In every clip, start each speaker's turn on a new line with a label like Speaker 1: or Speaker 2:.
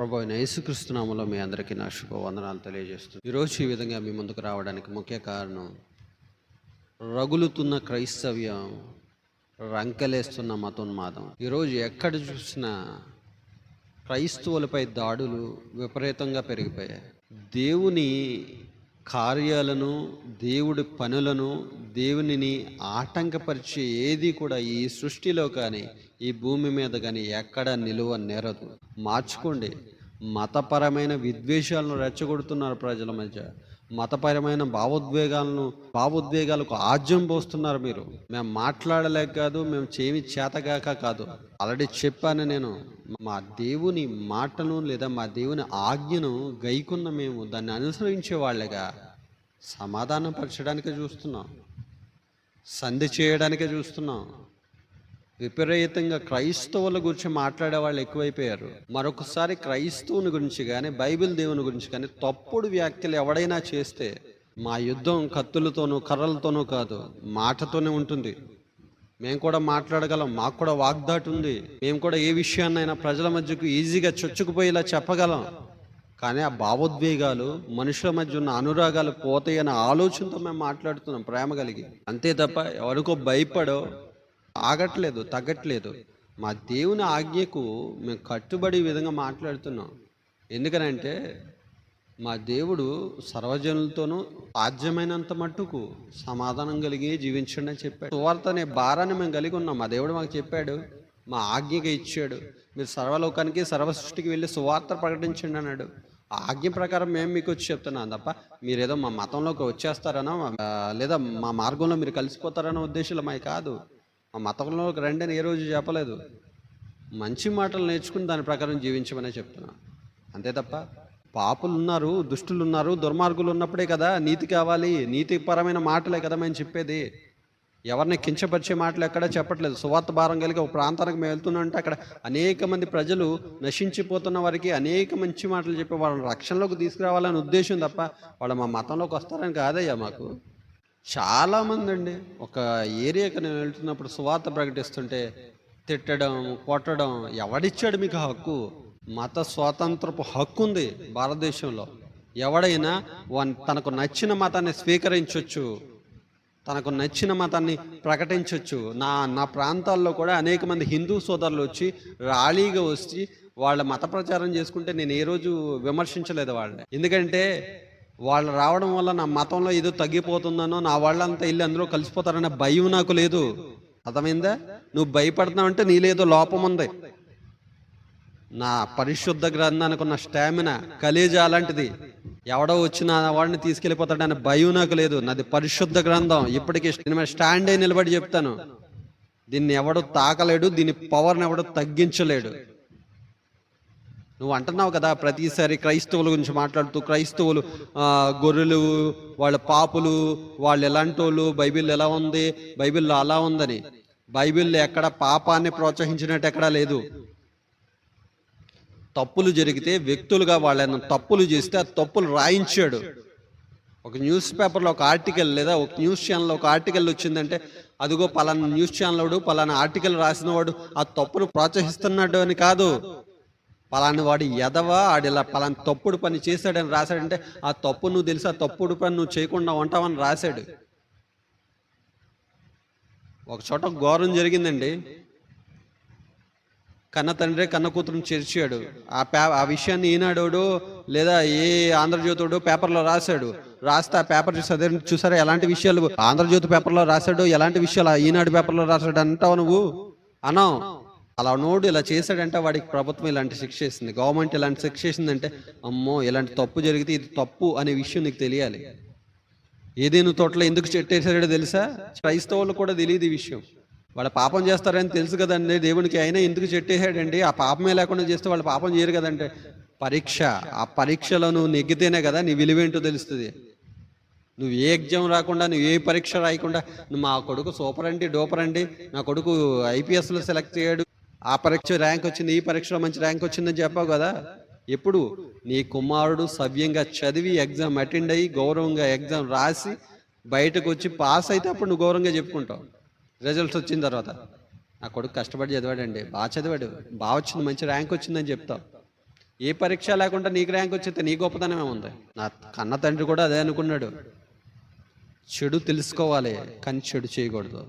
Speaker 1: ప్రభు అయిన యేసుక్రీస్తునామలో మీ అందరికీ నా శుభవందనాలు తెలియజేస్తుంది ఈరోజు ఈ విధంగా మీ ముందుకు రావడానికి ముఖ్య కారణం రగులుతున్న క్రైస్తవ్యం రంకలేస్తున్న మతోన్మాదం. ఈరోజు ఎక్కడ చూసినా క్రైస్తవులపై దాడులు విపరీతంగా పెరిగిపోయాయి. దేవుని కార్యాలను దేవుడి పనులను దేవునిని ఆటంకపరిచే ఏది కూడా ఈ సృష్టిలో కానీ ఈ భూమి మీద కానీ ఎక్కడ నిలువ నేరదు. మార్చుకోండి. మతపరమైన విద్వేషాలను రెచ్చగొడుతున్నారు ప్రజల మధ్య. మతపరమైన భావోద్వేగాలను భావోద్వేగాలకు ఆజ్యం పోస్తున్నారు మీరు. మేము మాట్లాడలేక కాదు మేము చేమి చేతగాక కాదు. ఆల్రెడీ చెప్పాను నేను. మా దేవుని మాటను లేదా మా దేవుని ఆజ్ఞను గైకున్న మేము దాన్ని అనుసరించే వాళ్ళగా సమాధానపరచడానికే చూస్తున్నాం. సంధి చేయడానికే చూస్తున్నాం. విపరీతంగా క్రైస్తవుల గురించి మాట్లాడే వాళ్ళు ఎక్కువైపోయారు. మరొకసారి క్రైస్తవుని గురించి కానీ బైబిల్ దేవుని గురించి కానీ తప్పుడు వ్యాఖ్యలు ఎవడైనా చేస్తే మా యుద్ధం కత్తులతోనూ కర్రలతోనూ కాదు మాటతోనే ఉంటుంది. మేము కూడా మాట్లాడగలం మాకు కూడా వాగ్దాటు ఉంది. మేము కూడా ఏ విషయాన్నైనా ప్రజల మధ్యకు ఈజీగా చొచ్చుకుపోయేలా చెప్పగలం. కానీ ఆ భావోద్వేగాలు మనుషుల మధ్య ఉన్న అనురాగాలు పోతాయన్న ఆలోచనతో మేము మాట్లాడుతున్నాం ప్రేమ కలిగి. అంతే తప్ప ఎవరికో భయపడో ఆగట్లేదు తగ్గట్లేదు. మా దేవుని ఆజ్ఞకు మేము కట్టుబడి విధంగా మాట్లాడుతున్నాం. ఎందుకనంటే మా దేవుడు సర్వజనులతోనూ సాధ్యమైనంత మట్టుకు సమాధానం కలిగి జీవించండి అని చెప్పాడు. సువార్త అనే భారాన్ని మేము కలిగి ఉన్నాం. మా దేవుడు మాకు చెప్పాడు మా ఆజ్ఞగా ఇచ్చాడు. మీరు సర్వలోకానికి సర్వ సృష్టికి వెళ్ళి సువార్త ప్రకటించండి అన్నాడు. ఆజ్ఞ ప్రకారం మేము మీకు వచ్చి చెప్తున్నాం. తప్ప మీరు ఏదో మా మతంలోకి వచ్చేస్తారనో లేదా మా మార్గంలో మీరు కలిసిపోతారనో ఉద్దేశాలు మాకు కాదు. మా మతంలోకి రండి అని ఏ రోజు చెప్పలేదు. మంచి మాటలు నేర్చుకుని దాని ప్రకారం జీవించమనే చెప్తున్నా. అంతే తప్ప పాపులు ఉన్నారు దుష్టులు ఉన్నారు దుర్మార్గులు ఉన్నప్పుడే కదా నీతి కావాలి నీతిపరమైన మాటలే కదా మేము చెప్పేది. ఎవరిని కించపరిచే మాటలు ఎక్కడా చెప్పట్లేదు. సువార్త భారం కలిగి ఒక ప్రాంతానికి మేము వెళ్తున్నామంటే అక్కడ అనేక మంది ప్రజలు నశించిపోతున్న వారికి అనేక మంచి మాటలు చెప్పి వాళ్ళని రక్షణలోకి తీసుకురావాలనే ఉద్దేశం తప్ప వాళ్ళు మా మతంలోకి వస్తారని కాదయ్యా మాకు. చాలామంది అండి ఒక ఏరియాకి నేను వెళ్తున్నప్పుడు సువార్త ప్రకటిస్తుంటే తిట్టడం కొట్టడం ఎవడిచ్చాడు మీకు హక్కు? మత స్వాతంత్రపు హక్కు ఉంది భారతదేశంలో. ఎవడైనా వన్ తనకు నచ్చిన మతాన్ని స్వీకరించవచ్చు తనకు నచ్చిన మతాన్ని ప్రకటించవచ్చు నా నా ప్రాంతాల్లో కూడా అనేక మంది హిందూ సోదరులు వచ్చి ర్యాలీగా వచ్చి వాళ్ళ మత ప్రచారం చేసుకుంటే నేను ఏ రోజు విమర్శించలేదు వాళ్ళని. ఎందుకంటే వాళ్ళు రావడం వల్ల నా మతంలో ఏదో తగ్గిపోతుందనో నా వాళ్ళంతా వెళ్ళి అందులో కలిసిపోతారనే భయం నాకు లేదు. అర్థమైందా? నువ్వు భయపడుతున్నావంటే నీలేదో లోపం ఉంది. నా పరిశుద్ధ గ్రంథానికి ఉన్న స్టామినా కలేజా అలాంటిది. ఎవడో వచ్చిన వాడిని తీసుకెళ్ళిపోతాడనే భయం నాకు లేదు. నాది పరిశుద్ధ గ్రంథం. ఇప్పటికీ స్టాండ్ అయి నిలబడి చెప్తాను. దీన్ని ఎవడు తాకలేడు దీని పవర్ని ఎవడు తగ్గించలేడు. నువ్వు అంటున్నావు కదా ప్రతిసారి క్రైస్తవుల గురించి మాట్లాడుతూ క్రైస్తవులు గొర్రెలు వాళ్ళ పాపులు వాళ్ళు ఎలాంటి వాళ్ళు బైబిల్ ఎలా ఉంది బైబిల్లో అలా ఉందని. బైబిల్లో ఎక్కడ పాపాన్ని ప్రోత్సహించినట్టు ఎక్కడా లేదు. తప్పులు జరిగితే వ్యక్తులుగా వాళ్ళని తప్పులు చేస్తే ఆ తప్పులు రాయించాడు. ఒక న్యూస్ పేపర్లో ఒక ఆర్టికల్ లేదా ఒక న్యూస్ ఛానల్లో ఒక ఆర్టికల్ వచ్చిందంటే అదిగో పలానా న్యూస్ ఛానల్ పలానా ఆర్టికల్ రాసిన వాడు ఆ తప్పును ప్రోత్సహిస్తున్నాడు అని కాదు. పలాని వాడు ఎదవా ఆడిలా పలాని తప్పుడు పని చేశాడని రాశాడంటే ఆ తప్పు నువ్వు తెలుసు ఆ తప్పుడు పని నువ్వు చేయకుండా ఉంటావని రాశాడు. ఒక చోట ఘోరం జరిగిందండి. కన్న తండ్రి కన్న కూతురుని చేర్చాడు. ఆ పే ఆ విషయాన్ని ఈనాడోడు లేదా ఏ ఆంధ్రజ్యోతుడు పేపర్లో రాశాడు. రాస్తే ఆ పేపర్ చూసి చూసారా ఎలాంటి విషయాలు ఆంధ్రజ్యోతి పేపర్లో రాశాడు ఎలాంటి విషయాలు ఈనాడు పేపర్లో రాశాడు అంటావు నువ్వు? అన్నావు. అలా నోడు ఇలా చేశాడంటే వాడికి ప్రభుత్వం ఇలాంటి శిక్ష వేసింది. గవర్నమెంట్ ఇలాంటి శిక్ష వేసిందంటే అమ్మో ఇలాంటి తప్పు జరిగితే ఇది తప్పు అనే విషయం నీకు తెలియాలి. ఏదైనా తోటలో ఎందుకు చెట్టేసాడో తెలుసా? క్రైస్తవులు కూడా తెలియదు ఈ విషయం. వాళ్ళ పాపం చేస్తారని తెలుసు కదండి దేవునికి అయినా ఎందుకు చెట్టేసాడండి ఆ పాపమే లేకుండా చేస్తే వాళ్ళు పాపం చేయరు కదంటే పరీక్ష ఆ పరీక్షలో నువ్వు నెగ్గితేనే కదా నీ విలువేంటో తెలుస్తుంది. నువ్వు ఏ ఎగ్జామ్ రాకుండా నువ్వు ఏ పరీక్ష రాయకుండా నువ్వు మా కొడుకు సూపర్ అండి డోపర్ అండి నా కొడుకు ఐపీఎస్లో సెలెక్ట్ చేయడు ఆ పరీక్ష ర్యాంక్ వచ్చింది ఈ పరీక్షలో మంచి ర్యాంక్ వచ్చిందని చెప్పావు కదా. ఎప్పుడు? నీ కుమారుడు సవ్యంగా చదివి ఎగ్జామ్ అటెండ్ అయ్యి గౌరవంగా ఎగ్జామ్ రాసి బయటకు వచ్చి పాస్ అయితే అప్పుడు నువ్వు గౌరవంగా చెప్పుకుంటావు. రిజల్ట్స్ వచ్చిన తర్వాత. నా కొడుకు కష్టపడి చదివాడండి. బాగా చదివాడు. బాగా వచ్చింది మంచి ర్యాంక్ వచ్చిందని చెప్తావు. ఏ పరీక్ష లేకుండా నీకు ర్యాంక్ వచ్చితే నీ గొప్పతనమే ఉంది నా కన్న తండ్రి కూడా అదే అనుకున్నాడు. చెడు తెలుసుకోవాలి కానీ చెడు చేయకూడదు.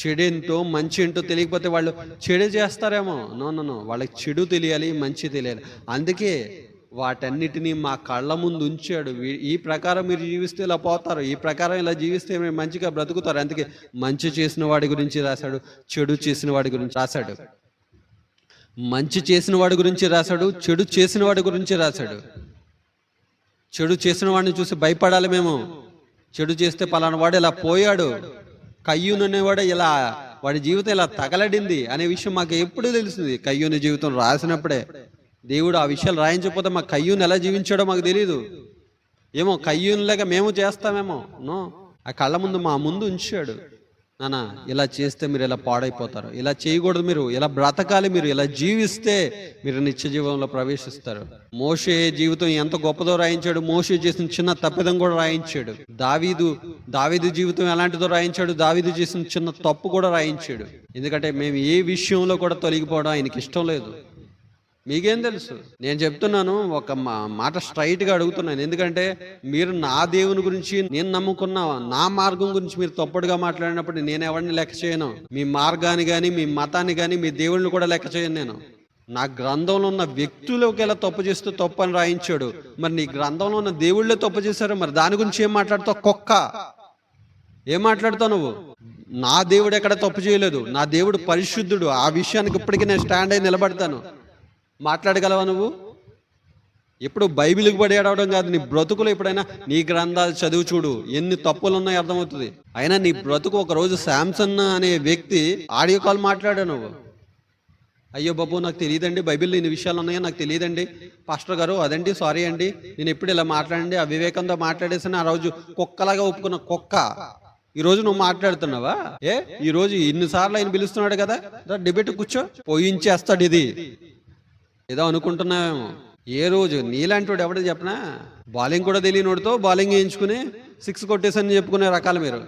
Speaker 1: చెడు మంచి ఏంటో తెలియకపోతే వాళ్ళు చెడు చేస్తారేమో. నో నో వాళ్ళకి చెడు తెలియాలి మంచి తెలియాలి. అందుకే వాటన్నిటినీ మా కళ్ళ ముందు ఉంచాడు. ఈ ప్రకారం మీరు జీవిస్తే ఇలా పోతారు. ఈ ప్రకారం ఇలా జీవిస్తే మీరు మంచిగా బ్రతుకుతారు. అందుకే మంచి చేసిన వాడి గురించి రాశాడు చెడు చేసిన వాడి గురించి రాశాడు. మంచి చేసిన వాడి గురించి రాశాడు చెడు చేసిన వాడి గురించి రాశాడు. చెడు చేసిన వాడిని చూసి భయపడాలి మేము. చెడు చేస్తే పలానా వాడు ఇలా పోయాడు. కయ్యూను అనేవాడు ఇలా వాడి జీవితం ఇలా తగలడింది అనే విషయం మాకు ఎప్పుడు తెలిసింది కయ్యూని జీవితం రాసినప్పుడే. దేవుడు ఆ విషయాలు రాయించకపోతే మా కయ్యూని ఎలా జీవించాడో మాకు తెలియదు ఏమో కయ్యూనిలాగా మేము చేస్తామేమో నో? ఆ కళ్ళ ముందు మా ముందు ఉంచాడు. నాన్న ఇలా చేస్తే మీరు ఇలా పాడైపోతారు. ఇలా చేయకూడదు మీరు. ఇలా బ్రతకాలి మీరు. ఇలా జీవిస్తే మీరు నిత్య జీవంలో ప్రవేశిస్తారు. మోషే జీవితం ఎంత గొప్పదో రాయించాడు. మోషే చేసిన చిన్న తప్పిదం కూడా రాయించాడు. దావీదు దావీదు జీవితం ఎలాంటిదో రాయించాడు. దావీదు చేసిన చిన్న తప్పు కూడా రాయించాడు. ఎందుకంటే మేము ఏ విషయంలో కూడా తొలగిపోవడం ఆయనకి ఇష్టం లేదు. మీకేం తెలుసు? నేను చెప్తున్నాను ఒక మా మాట స్ట్రైట్గా అడుగుతున్నాను. ఎందుకంటే మీరు నా దేవుని గురించి నేను నమ్ముకున్న నా మార్గం గురించి మీరు తప్పుడుగా మాట్లాడినప్పుడు నేను ఎవరిని లెక్క చేయను. మీ మార్గాన్ని కానీ మీ మతాన్ని కానీ మీ దేవుళ్ళని కూడా లెక్క చేయను నేను. నా గ్రంథంలో ఉన్న వ్యక్తులకి ఎలా తప్పు చేస్తూ తప్పు అని రాయించాడు. మరి నీ గ్రంథంలో ఉన్న దేవుళ్ళే తప్పు చేశారు. మరి దాని గురించి ఏం మాట్లాడుతావు? కుక్క. ఏం మాట్లాడుతావు నువ్వు? నా దేవుడు ఎక్కడ తప్పు చేయలేదు. నా దేవుడు పరిశుద్ధుడు. ఆ విషయానికి ఇప్పటికీ నేను స్టాండ్ అయి నిలబడతాను. మాట్లాడగలవా నువ్వు? ఎప్పుడు బైబిల్కి పడి ఏడవడం కాదు నీ బ్రతుకులు ఎప్పుడైనా నీ గ్రంథాలు చదువు చూడు ఎన్ని తప్పులు ఉన్నాయో అర్థమవుతుంది. అయినా నీ బ్రతుకు ఒక రోజు శాంసన్ అనే వ్యక్తి ఆడియో కాల్ మాట్లాడా నువ్వు? అయ్యో బాబు నాకు తెలియదండి బైబిల్లో ఇన్ని విషయాలు ఉన్నాయో నాకు తెలియదండి. పాస్టర్ గారు అదండి సారీ అండి. నేను ఎప్పుడు ఇలా మాట్లాడండి ఆ వివేకంతో మాట్లాడేసిన ఆ రోజు కుక్కలాగా ఒప్పుకున్న కుక్క. ఈ రోజు నువ్వు మాట్లాడుతున్నావా? ఏ? ఈ రోజు ఇన్నిసార్లు ఆయన పిలుస్తున్నాడు కదా? డిబేట్ కూర్చో. పోయించేస్తాడు ఇది. ఏదో అనుకుంటున్నావేమో. ఏ రోజు? నీలాంటి ఎవడో చెప్పనా? బౌలింగ్ కూడా తెలియనోడితో బౌలింగ్ వేయించుకుని సిక్స్ కొట్టేసని చెప్పుకునే రకాలు మీరు.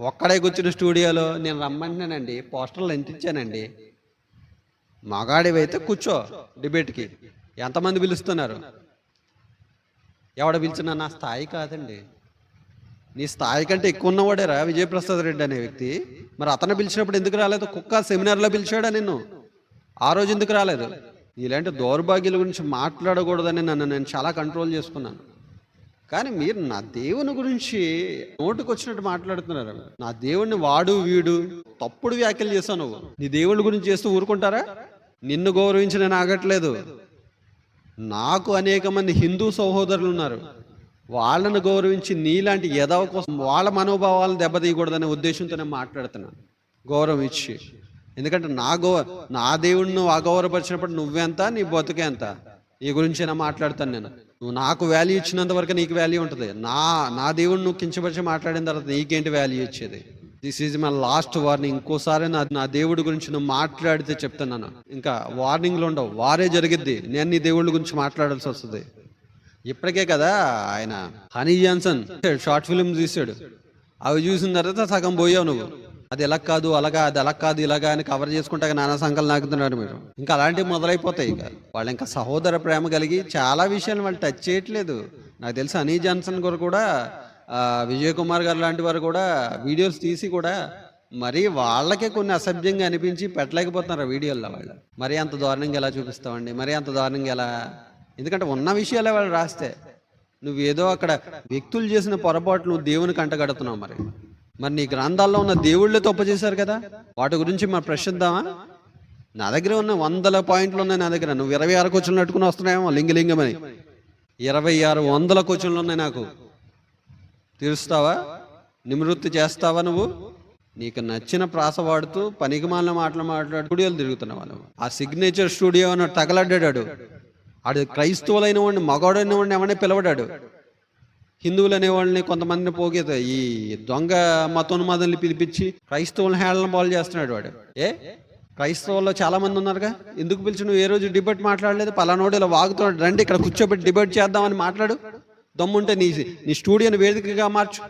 Speaker 1: ఒక్కడే కూర్చున్న స్టూడియోలో నేను రమ్మంటున్నానండి. పోస్టర్లు అంటించానండి. మగాడివైతే కూర్చో డిబేట్కి. ఎంతమంది పిలుస్తున్నారు? ఎవడ పిలిచినా నా స్థాయి కాదండి. నీ స్థాయి కంటే ఎక్కువ ఉన్నవాడేరా విజయప్రసాద్ రెడ్డి అనే వ్యక్తి. మరి అతను పిలిచినప్పుడు ఎందుకు రాలేదు? కుక్క సెమినార్లో పిలిచాడా నిన్ను? ఆ రోజు ఎందుకు రాలేదు? ఇలాంటి దౌర్భాగ్యాల గురించి మాట్లాడకూడదని నన్ను నేను చాలా కంట్రోల్ చేసుకున్నాను. కానీ మీరు నా దేవుని గురించి నోటుకు వచ్చినట్టు మాట్లాడుతున్నారు. నా దేవుణ్ణి వాడు వీడు తప్పుడు వ్యాఖ్యలు చేశావు నువ్వు. నీ దేవుడి గురించి చేస్తూ ఊరుకుంటారా? నిన్ను గౌరవించి నేను ఆగట్లేదు. నాకు అనేక మంది హిందూ సహోదరులు ఉన్నారు. వాళ్ళను గౌరవించి నీలాంటి యదవ కోసం వాళ్ళ మనోభావాలను దెబ్బతీయకూడదనే ఉద్దేశంతో నేను మాట్లాడుతున్నాను. గౌరవం ఇచ్చి. ఎందుకంటే నా గో నా దేవుడిని నువ్వు అగౌరవపరిచినప్పుడు నువ్వెంత నీ బతుకెంత నీ గురించి నేను మాట్లాడతాను నేను? నువ్వు నాకు వాల్యూ ఇచ్చినంత వరకు నీకు వాల్యూ ఉంటుంది. నా నా దేవుడిని నువ్వు కించపరిచి మాట్లాడిన తర్వాత నీకేంటి వాల్యూ ఇచ్చేది? This is my last warning ఇంకోసారి నా నా దేవుడి గురించి నువ్వు మాట్లాడితే చెప్తున్నాను. ఇంకా వార్నింగ్లు ఉండవు. వారే జరిగిద్ది. నేను నీ దేవుడి గురించి మాట్లాడాల్సి వస్తుంది. ఇప్పటికే కదా ఆయన హనీ జాన్సన్ షార్ట్ ఫిల్మ్ తీసాడు. అవి చూసిన తర్వాత సగం పోయావు నువ్వు. అది ఎలా కాదు అలాగా అది ఎలా కాదు ఇలాగా అని కవర్ చేసుకుంటా నానా సంకలు నాకుతున్నారు మీరు. ఇంకా అలాంటివి మొదలైపోతాయి ఇక. వాళ్ళు ఇంకా సహోదర ప్రేమ కలిగి చాలా విషయాలు వాళ్ళు టచ్ చేయట్లేదు. నాకు తెలిసి అనీ జాన్సన్ గారు కూడా విజయ్ కుమార్ గారు లాంటి వారు కూడా వీడియోస్ తీసి కూడా మరి వాళ్ళకే కొన్ని అసభ్యంగా అనిపించి పెట్టలేకపోతున్నారు వీడియోల్లో వాళ్ళు. మరి అంత దారుణంగా ఎలా చూపిస్తామండి? మరి అంత దారుణంగా ఎలా? ఎందుకంటే ఉన్న విషయాలే వాళ్ళు రాస్తే. నువ్వు ఏదో అక్కడ వ్యక్తులు చేసిన పొరపాట్లు నువ్వు దేవుని కంటగడుతున్నావు మరి. మరి నీ గ్రంథాల్లో ఉన్న దేవుళ్ళే తప్పు చేశారు కదా? వాటి గురించి మరి ప్రశ్నిద్దామా? నా దగ్గర ఉన్న వందల పాయింట్లు ఉన్నాయి నా దగ్గర. నువ్వు ఇరవై ఆరు కోచలు నట్టుకుని వస్తున్నాయేమో లింగలింగమని. ఇరవై ఆరు వందల క్వశ్చన్లు ఉన్నాయి నాకు. తీరుస్తావా నివృత్తి చేస్తావా నువ్వు? నీకు నచ్చిన ప్రాస వాడుతూ పనికిమాలిన మాటలు మాట్లాడు. స్టూడియోలు తిరుగుతున్న నువ్వు ఆ సిగ్నేచర్ స్టూడియో అని తగలడ్డాడు ఆడు. క్రైస్తవులైన వాడిని మగవాడైన వాడిని ఎవరిని పిలవడాడు. హిందువులు అనేవాళ్ళని కొంతమందిని పోగేత ఈ దొంగ మతోన్మాదుల్ని పిలిపించి క్రైస్తవులను హేళన పాలు చేస్తున్నాడు వాడు. ఏ? క్రైస్తవుల్లో చాలా మంది ఉన్నారుగా? ఎందుకు పిలిచి నువ్వు ఏ రోజు డిబేట్ మాట్లాడలేదు? పలానోడు ఇలా వాగుతున్నాడు. రండి ఇక్కడ కూర్చోబెట్టి డిబేట్ చేద్దామని మాట్లాడు. దమ్ముంటే నీ నీ స్టూడియోని వేదికగా మార్చు.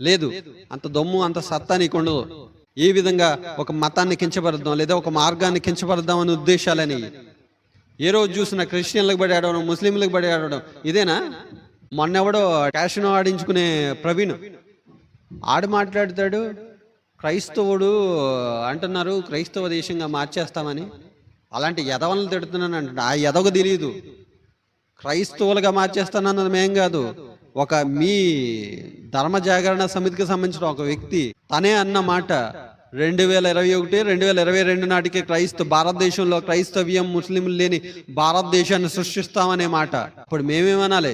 Speaker 1: లేదు అంత దమ్ము అంత సత్తా నీకుండదు ఏ విధంగా ఒక మతాన్ని కించపరుద్దాం లేదా ఒక మార్గాన్ని కించపరుద్దాం అనే ఉద్దేశాలని ఏ రోజు చూసిన క్రిస్టియన్లకు బడి ఆడడం ముస్లింలకు బడి ఆడడం ఇదేనా? మొన్నెవడో క్యాషినో ఆడించుకునే ప్రవీణ్. ఆడు మాట్లాడతాడు క్రైస్తవుడు అంటున్నారు క్రైస్తవ దేశంగా మార్చేస్తామని. అలాంటి యదవలను తిడుతున్నాను అంటాడు ఆ యదవకు తెలియదు క్రైస్తవులుగా మార్చేస్తానన్నది మేం కాదు. ఒక మీ ధర్మ జాగరణ సమితికి సంబంధించిన ఒక వ్యక్తి తనే అన్న మాట రెండు వేల ఇరవై ఒకటి రెండు వేల ఇరవై రెండు నాటికి క్రైస్తవ భారతదేశంలో క్రైస్తవ్యం ముస్లింలు లేని భారతదేశాన్ని సృష్టిస్తామనే మాట. ఇప్పుడు మేమేమనాలి?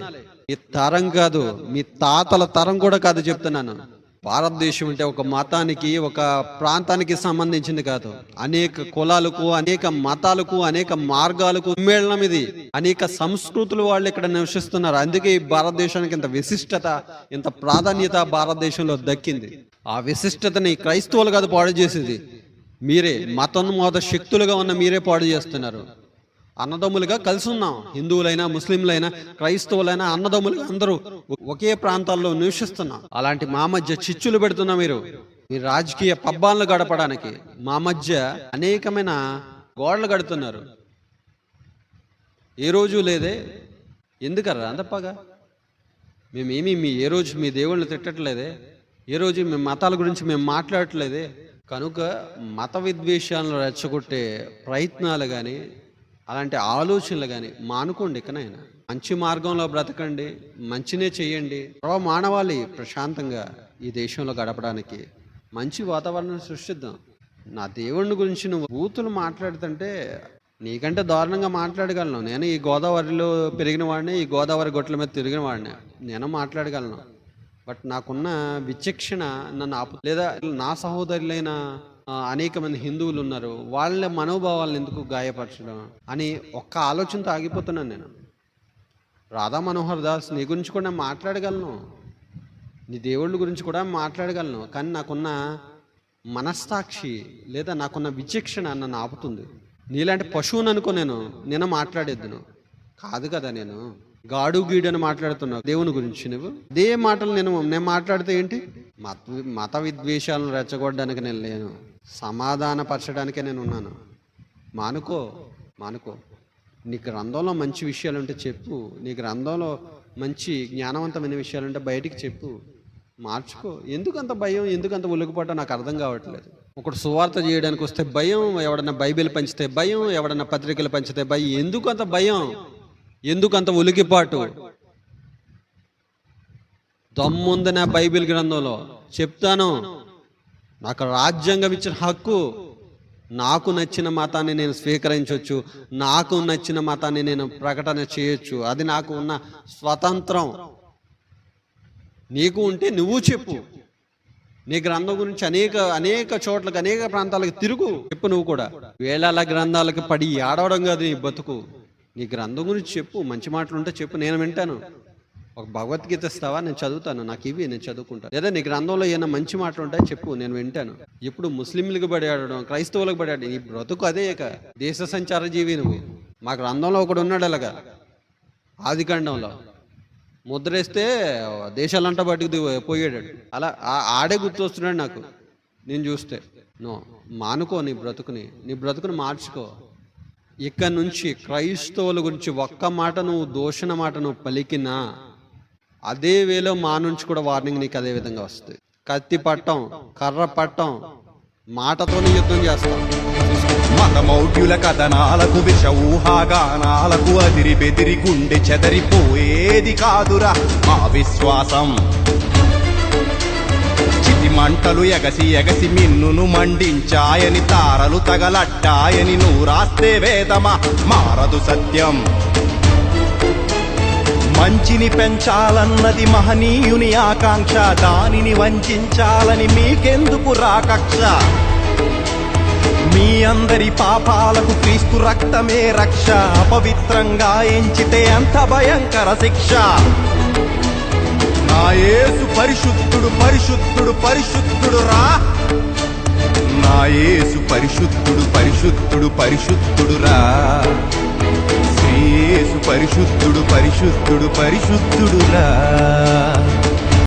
Speaker 1: మీ తరం కాదు మీ తాతల తరం కూడా కాదు చెప్తున్నాను. భారతదేశం అంటే ఒక మతానికి ఒక ప్రాంతానికి సంబంధించింది కాదు. అనేక కులాలకు అనేక మతాలకు అనేక మార్గాలకు సమ్మేళనం ఇది. అనేక సంస్కృతులు వాళ్ళు ఇక్కడ నివసిస్తున్నారు. అందుకే ఈ భారతదేశానికి ఇంత విశిష్టత ఇంత ప్రాధాన్యత భారతదేశంలో దక్కింది. ఆ విశిష్టతని క్రైస్తవులు కాదు పాడు చేసేది. మీరే మతోన్మోద శక్తులుగా ఉన్న మీరే పాడు చేస్తున్నారు. అన్నదమ్ములుగా కలిసి ఉన్నాం హిందువులైనా ముస్లింలైనా క్రైస్తవులైనా అన్నదమ్ములుగా అందరూ ఒకే ప్రాంతాల్లో నివసిస్తున్నాం. అలాంటి మా మధ్య చిచ్చులు పెడుతున్నా మీరు. మీరు రాజకీయ పబ్బాలను గడపడానికి మా మధ్య అనేకమైన గోడలు కడుతున్నారు. ఏ రోజు లేదే? ఎందుకర్రా అందప్పగా మేమేమి మీ ఏ రోజు మీ దేవుళ్ళని తిట్టట్లేదే? ఏ రోజు మీ మతాల గురించి మేము మాట్లాడట్లేదే? కనుక మత విద్వేషాలను రెచ్చగొట్టే ప్రయత్నాలు కానీ అలాంటి ఆలోచనలు కానీ మానుకోండి ఇకనైనా మంచి మార్గంలో బ్రతకండి మంచినే చేయండి. మానవాళి ప్రశాంతంగా ఈ దేశంలో గడపడానికి మంచి వాతావరణం సృష్టిద్దాం. నా దేవుణ్ణి గురించి నువ్వు బూతులు మాట్లాడుతుంటే నీకంటే దారుణంగా మాట్లాడగలను. నేను ఈ గోదావరిలో పెరిగిన వాడిని ఈ గోదావరి గొట్ల మీద తిరిగిన వాడిని. నేను మాట్లాడగలను. బట్ నాకున్న విచక్షణ నన్ను ఆపు లేదా నా సహోదరులైన అనేక మంది హిందువులు ఉన్నారు. వాళ్ళ మనోభావాలను ఎందుకు గాయపరచడం అని ఒక్క ఆలోచనతో ఆగిపోతున్నాను నేను. రాధా మనోహర్ దాస్ నీ గురించి కూడా మాట్లాడగలను. నీ దేవుళ్ళ గురించి కూడా మాట్లాడగలను. కానీ నాకున్న మనస్సాక్షి లేదా నాకున్న విచక్షణ నన్ను ఆపుతుంది. నీలాంటి పశువుని అనుకో నేను. నేను మాట్లాడేద్దును కాదు కదా నేను. గాడు గీడు అని మాట్లాడుతున్నావు. దేవుని గురించి నువ్వు. అదే మాటలు నేను నేను మాట్లాడితే ఏంటి? మత మత విద్వేషాలను రెచ్చగొట్టడానికి నేను లేను. సమాధానపరచడానికే నేను ఉన్నాను మానుకో మానుకో. నీ గ్రంథంలో మంచి విషయాలు ఉంటే చెప్పు. నీ గ్రంథంలో మంచి జ్ఞానవంతమైన విషయాలు ఉంటే బయటికి చెప్పు. మార్చుకో. ఎందుకంత భయం ఎందుకంత ఉలుగుపాటో నాకు అర్థం కావట్లేదు. ఒకడు సువార్త చేయడానికి వస్తే భయం ఎవడన్నా బైబిల్ పంచితే భయం ఎవడన్నా పత్రికలు పంచితే భయం. ఎందుకు అంత భయం? ఎందుకు అంత ఉలికిపాటు దమ్ముంది నా బైబిల్ గ్రంథంలో. చెప్తాను. నాకు రాజ్యాంగం ఇచ్చిన హక్కు నాకు నచ్చిన మతాన్ని నేను స్వీకరించవచ్చు నాకు నచ్చిన మతాన్ని నేను ప్రకటన చేయొచ్చు. అది నాకు ఉన్న స్వతంత్రం. నీకు ఉంటే నువ్వు చెప్పు. నీ గ్రంథం గురించి అనేక అనేక చోట్లకు అనేక ప్రాంతాలకు తిరుగు. చెప్పు నువ్వు కూడా. వేళాల గ్రంథాలకు పడి ఏడవడం కాదు నీ బతుకు. నీ గ్రంథం గురించి చెప్పు. మంచి మాటలు ఉంటే చెప్పు. నేను వింటాను. ఒక భగవద్గీత ఇస్తావా నేను చదువుతాను నాకు ఇవి నేను చదువుకుంటాను. లేదా నీ గ్రంథంలో ఏమైనా మంచి మాటలు ఉంటాయి చెప్పు నేను వింటాను. ఇప్పుడు ముస్లింలకు బడి ఆడడం క్రైస్తవులకు బడి నీ బ్రతుకు అదే ఇక. దేశ సంచార జీవి నువ్వు. మా గ్రంథంలో ఒకడు ఉన్నాడు అలాగా ఆదికాండంలో ముద్రేస్తే దేశాలంట బట్టుకు పోయాడు. అలా ఆ- ఆడే గుర్తొస్తున్నాడు నాకు నేను చూస్తే. నో మానుకో నీ బ్రతుకుని నీ బ్రతుకుని మార్చుకో. ఇక్కడ నుంచి క్రైస్తవుల గురించి ఒక్క మాట నువ్వు దోషణ మాట నువ్వు పలికినా అదే వేలో మా నుంచి కూడా వార్నింగ్ నీకు అదే విధంగా వస్తుంది. కత్తి పట్టం కర్ర పట్టం మాటతోనే యుద్ధం చేస్తాం.
Speaker 2: మతమౌఢ్యుల కథనాలకు విష ఊహాగానాలకు అదిరి బెదిరి గుండె చెదరిపోయేది కాదురా మా విశ్వాసం. చితి మంటలు ఎగసి ఎగసి మిన్నును మండించాయని తారలు తగలట్టాయని నువ్వు రాస్తే వేదమా? మారదు సత్యం. మంచిని పెంచాలన్నది మహనీయుని ఆకాంక్ష దానిని వంచాలని మీకెందుకు రాకక్ష? మీ అందరి పాపాలకు క్రీస్తు రక్తమే రక్ష అపవిత్రంగా ఎంచితే అంత భయంకర శిక్ష. నా యేసు పరిశుద్ధుడు పరిశుద్ధుడు పరిశుద్ధుడు రా. నా యేసు పరిశుద్ధుడు పరిశుద్ధుడు పరిశుద్ధుడు రా. యేసు పరిశుద్ధుడు పరిశుద్ధుడు పరిశుద్ధుడులా